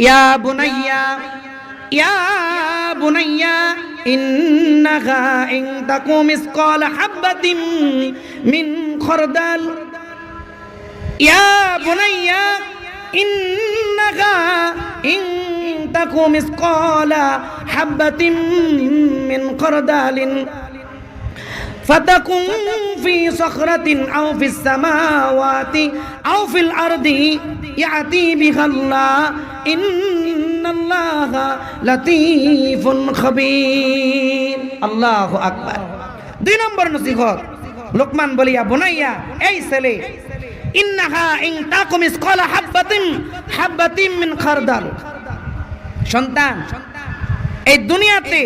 يا بني يا بني إنها إن تكو مثقال حبة من خردل. يا بني إنها إن تكو مثقال حبة من خردل. فتكن في صخرة أو في السماوات أو في الأرض ইয়াতি বিহাল্লা, ইন্নাল্লাহ লাতিফুন খবির। আল্লাহু আকবার। দুই নম্বর নসিহত, লোকমান বলিয়া, বোনাইয়া, এই ছেলে, ইন্নাহা ইন তাকুম ইসকালা হাব্বাতিন হাব্বাতিন মিন খারদাল। সন্তান, এই দুনিয়াতে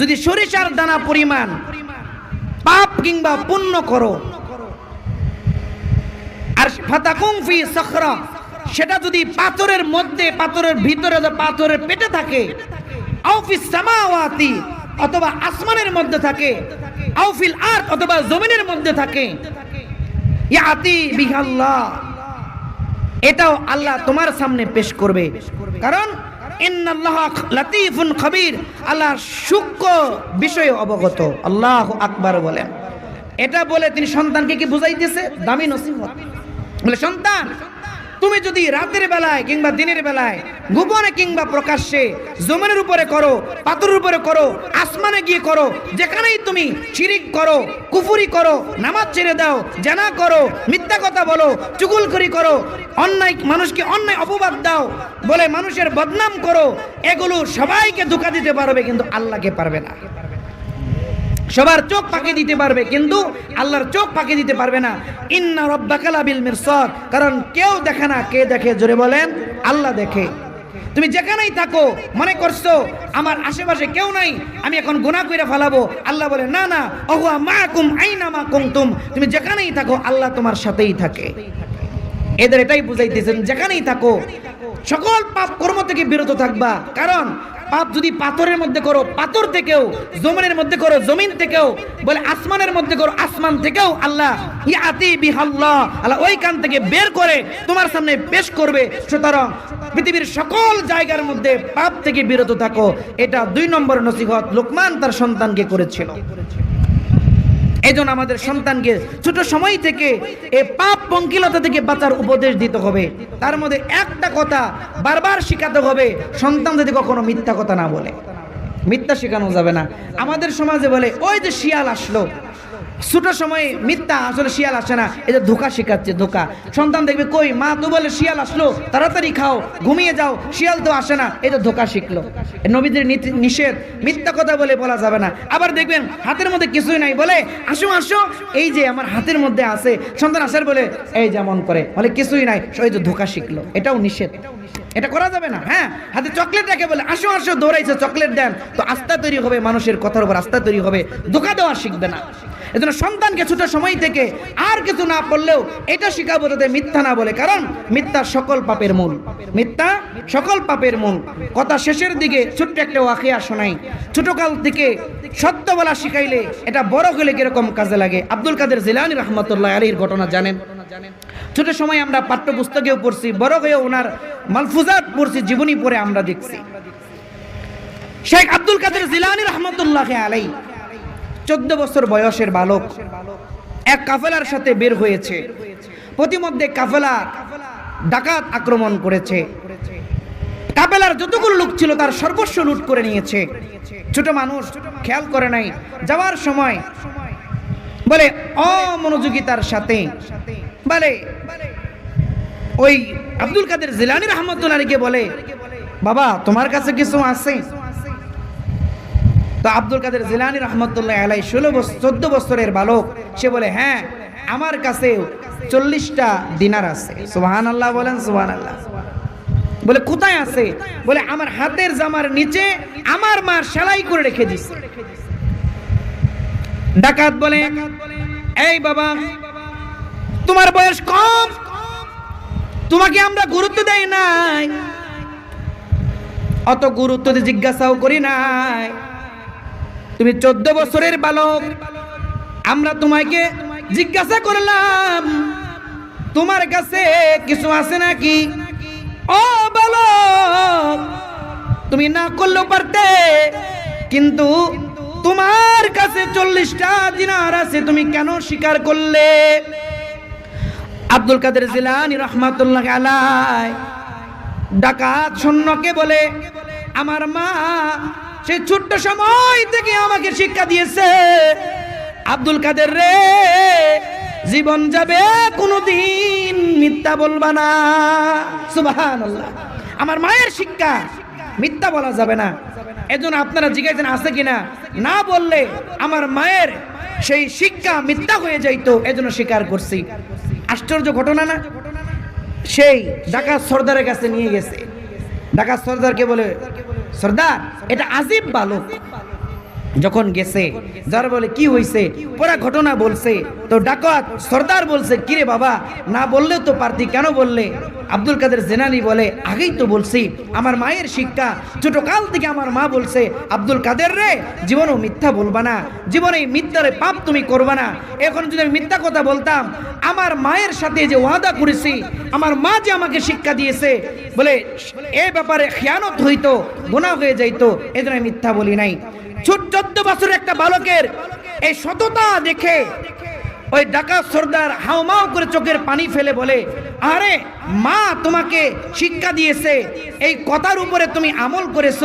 যদি সরিষার দানা পরিমাণ পাপ কিংবা পুণ্য করো আর ফাতাকুম ফি সখরা, সেটা যদি পাথরের মধ্যে, পাথরের ভিতরে পাথরের পেটে থাকে আউফিস সামাওয়াতি, অথবা আসমানের মধ্যে থাকে আউফিল আর্থ অথবা জমিনের মধ্যে থাকে, ইয়াতি বিহাল্লাহ, এটাও আল্লাহ তোমার সামনে পেশ করবে। কারণ লাতিফুন খবির আল্লাহ সূক্ষ্ম বিষয়ে অবগত। আল্লাহ আকবার বলেন। এটা বলে তিনি সন্তানকে কি বুঝাইতেছে? দামি নসিহত। বলে, সন্তান, তুমি যদি রাতের বেলায় কিংবা দিনের বেলায় গোপনে কিংবা প্রকাশ্যে জমিনের উপরে করো, পাথরের উপরে করো, আসমানে গিয়ে করো, যেখানেই তুমি শিরিক করো, কুফুরি করো, নামাজ ছেড়ে দাও, জানা করো, মিথ্যা কথা বলো, চুগুলখড়ি করো, অন্যায়, মানুষকে অন্যায় অপবাদ দাও, বলে মানুষের বদনাম করো, এগুলো সবাইকে ধোকা দিতে পারবে কিন্তু আল্লাহকে পারবে না। সবার চোখ পাকে দিতে পারবে, কিন্তু আল্লাহর চোখ পাকে দিতে পারবে না। ইন্না রব্বাকালা বিল মিরসাদ, কারণ কেউ দেখে না, কে দেখে? জোরে বলেন, আল্লাহ দেখে। তুমি যেখানেই থাকো, মনে করছ, আমার আশেপাশে কেউ নাই, আমি এখন গুনাহ কইরা ফেলাবো। আল্লাহ বলে, না না, অহুয়া মাকুম আইনা মা কুনতুম। তুমি যেখানেই থাকো, আল্লাহ তোমার সাথেই থাকে। এদের এটাই বুঝাইতেছেন, যেখানেই থাকো, সকল পাপ কর্ম থেকে বিরত থাকবা। কারণ পাপ যদি পাথরের মধ্যে করো, পাথর থেকেও, জমিনের মধ্যে করো, জমিন থেকেও, বলে আসমানের মধ্যে করো, আসমান থেকেও আল্লাহ, ইয়াতি বিহাল্লাহ, আল্লাহ ওই কান থেকে বের করে তোমার সামনে পেশ করবে। সুতরাং পৃথিবীর সকল জায়গার মধ্যে পাপ থেকে বিরত থাকো। এটা দুই নম্বর নসিহত, লোকমান তার সন্তানকে করেছিল। এই জন্য আমাদের সন্তানকে ছোট সময় থেকে এ পাপ পঙ্কিলতা থেকে বাঁচার উপদেশ দিতে হবে। তার মধ্যে একটা কথা বারবার শেখাতে হবে, সন্তান যদি কখনো মিথ্যা কথা না বলে। মিথ্যা শেখানো যাবে না। আমাদের সমাজে বলে, ওই যে শিয়াল আসলো। ছোট সময়ে মিথ্যা আসলে শিয়াল আসে না। এই যে ধোকা শেখাচ্ছে, ধোকা। সন্তান দেখবে, কই, মা, তো বলে শিয়াল আসলো। তাড়াতাড়ি খাও, ঘুমিয়ে যাও। শিয়াল তো আসে না। এই তো ধোকা শিখলো। নবীদের নিষেধ। মিথ্যা কথা বলে বলা যাবে না। আবার দেখবেন, হাতের মধ্যে কিছুই নাই। বলে, আসো আসো। এই যে আমার হাতের মধ্যে আছে। সন্তান আসার বলে, এই যেমন করে। বলে, কিছুই নাই। ওই তো ধোকা শিখলো। এটাও নিষেধ। এটা করা যাবে না হ্যাঁ? হাতে চকলেট রেখে বলে, আসো আসো, দৌড়াইছে, চকলেট দেন। তো আস্থা তৈরি হবে, মানুষের কথার উপর আস্থা তৈরি হবে। ধোকা দেওয়া শিখবে না। এজন্য সন্তানকে ছোট সময় থেকে আর কিছু না পড়লেও এটা শিখাবো যাতে মিথ্যা না বলে। কারণ মিথ্যা সকল পাপের মূল। মিথ্যা সকল পাপের মূল। কথা শেষের দিকে ছোট্ট একটা ওয়াকিয়া শোনাই। ছোটকাল থেকে সত্য বলা শিখাইলে এটা বড় হলে কীরকম কাজে লাগে? আব্দুল কাদের জিলানি রহমতুল্লাহ আলীর ঘটনা জানেন। ছোট সময় আমরা পাঠ্যপুস্তকেও পড়ছি, বড় হয়ে ওনার মালফুজাত পড়ছি, জীবনী পড়ে আমরা দেখছি। শেখ আব্দুল কাদের জিলানি রহমতুল্লাহ আলাই চোদ্দ বছর বয়সের বালক। এক কাফেলার সাথে বের হয়েছে। প্রতিমধ্যে কাফেলা ডাকাত আক্রমণ করেছে। কাফেলার যতগুলো লোক ছিল তার সর্বস্ব লুট করে নিয়েছে। ছোট মানুষ খেয়াল করে নাই। যাওয়ার সময় বলে, অমনোযোগিতার সাথে। বলে, ওই আব্দুল কাদের জিলানি রহমতুল্লাহকে বলে, বাবা, তোমার কাছে কিছু আছে? তো আব্দুল কাদের জিলানি রহমতুল্লাহ আলাই ষোলো বছর চোদ্দ বছরের বালক, সে বলে হ্যাঁ আমার কাছে চল্লিশটা দিনার আছে। সুবাহান আল্লাহ বলেন সুবাহান আল্লাহ বলে, কোথায় আছে? বলে, আমার হাতের জামার নিচে আমার মা সেলাই করে রেখে দিছে ডাকাত বলে, এই বাবা, তোমার বয়স কম। তোমাকে আমরা গুরুত্ব দেই নাই। অত গুরুত্ব দিয়ে জিজ্ঞাসাও করি নাই। তুমি চোদ্দ বছরের বালক। আমরা তোমাকে জিজ্ঞাসা করলাম, তোমার কাছে কিছু আছে নাকি? ও বালক, তুমি না করলেও পারতে, কিন্তু তোমার কাছে চল্লিশটা দিনার আছে, তুমি কেন স্বীকার করলে? আব্দুল কাদের জিলানি রহমাতুল্লাহ আলাই ডাকাত শূন্যকে বলে, আমার মা সে ছোট্ট সময় থেকে আমাকে শিক্ষা দিয়েছে, আব্দুল কাদের রে, জীবন যাবে কোনোদিন মিথ্যা বলবা না। সুবহানাল্লাহ। আমার মায়ের শিক্ষা, মিথ্যা বলা যাবে না। এজন্য আপনারা জিজ্ঞাসা আছে কিনা? না বললে আমার মায়ের সেই শিক্ষা মিথ্যা হয়ে যাইতো, এজন্য স্বীকার করছি। আশ্চর্য ঘটনা না? সেই ঢাকা সর্দারের কাছে নিয়ে গেছে। ঢাকা সর্দারকে বলে সর্দার এটা আজিব বালক। যখন গেছে, যার বলে, কি হইছে? পরা ঘটনা বলছে। তো ডাকাত সর্দার বলছে, কিরে বাবা, না বললেও তো পারতি, কেন বললে? আব্দুল কাদের জেনানি বলে, আগেই তো বলছি, আমার মায়ের শিক্ষা ছোট কাল থেকে আমার মা বলছে, আব্দুল কাদের রে, জীবনও মিথ্যা বলবা না, জীবনে মিথ্যারে পাপ তুমি করবা না। এখন যদি আমি মিথ্যা কথা বলতাম, আমার মায়ের সাথে যে ওয়াদা করেছি, আমার মা যে আমাকে শিক্ষা দিয়েছে, বলে, এ ব্যাপারে খেয়ানত হইতো গুণা হয়ে যাইতো, এজন্য মিথ্যা বলি নাই। চোদ্দ বছরের একটা বালকের এই সততা দেখে ওই ডাকা সর্দার হাউমাউ করে চোখের পানি ফেলে বলে, আরে মা তোমাকে শিক্ষা দিয়েছে, এই কথার উপরে তুমি আমল করেছ,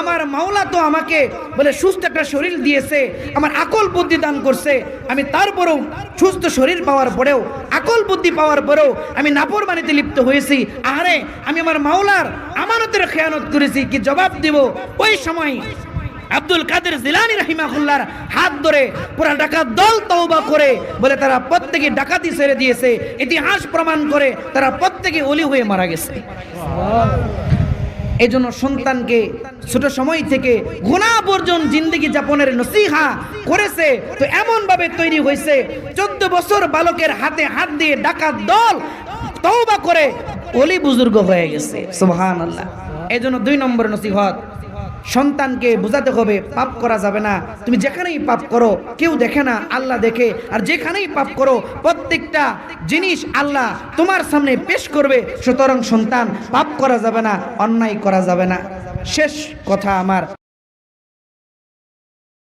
আমার মাওলা তো আমাকে বলে সুস্থ একটা শরীর দিয়েছে, আমার আকল বুদ্ধি দান করছে, আমি তারপরেও সুস্থ শরীর পাওয়ার পরেও, আকল বুদ্ধি পাওয়ার পরেও আমি নাপরবানিতে লিপ্ত হয়েছি, আরে আমি আমার মাওলার আমানতের খেয়ানত করেছি, কি জবাব দিব? ওই সময় আব্দুল কাদের জিলানি রাহিমাহুল্লার হাত ধরে পুরা ডাকাত দল তওবা করে বলে তারা প্রত্যেকে ডাকাতি ছেড়ে দিয়েছে, ইতিহাস প্রমাণ করে তারা প্রত্যেকে অলি হয়ে মারা গেছে। এই জন্য সন্তানকে ছোট সময় থেকে গুণা বর্জন জিন্দগি যাপনের নসিহা করেছে। তো এমন ভাবে তৈরি হয়েছে, চোদ্দ বছর বালকের হাতে হাত দিয়ে ডাকাত দল তওবা করে অলি বুজুর্গ হয়ে গেছে। সুবহান আল্লাহ এই জন্য দুই নম্বর নসিহত সন্তানকে বোঝাতে হবে, পাপ করা যাবে না। তুমি যেখানেই পাপ করো, কেউ দেখে না, আল্লাহ দেখে। আর যেখানেই পাপ করো, প্রত্যেকটা জিনিস আল্লাহ তোমার সামনে পেশ করবে। সুতরাং সন্তান, পাপ করা যাবে না, অন্যায় করা যাবে না। শেষ কথা আমার।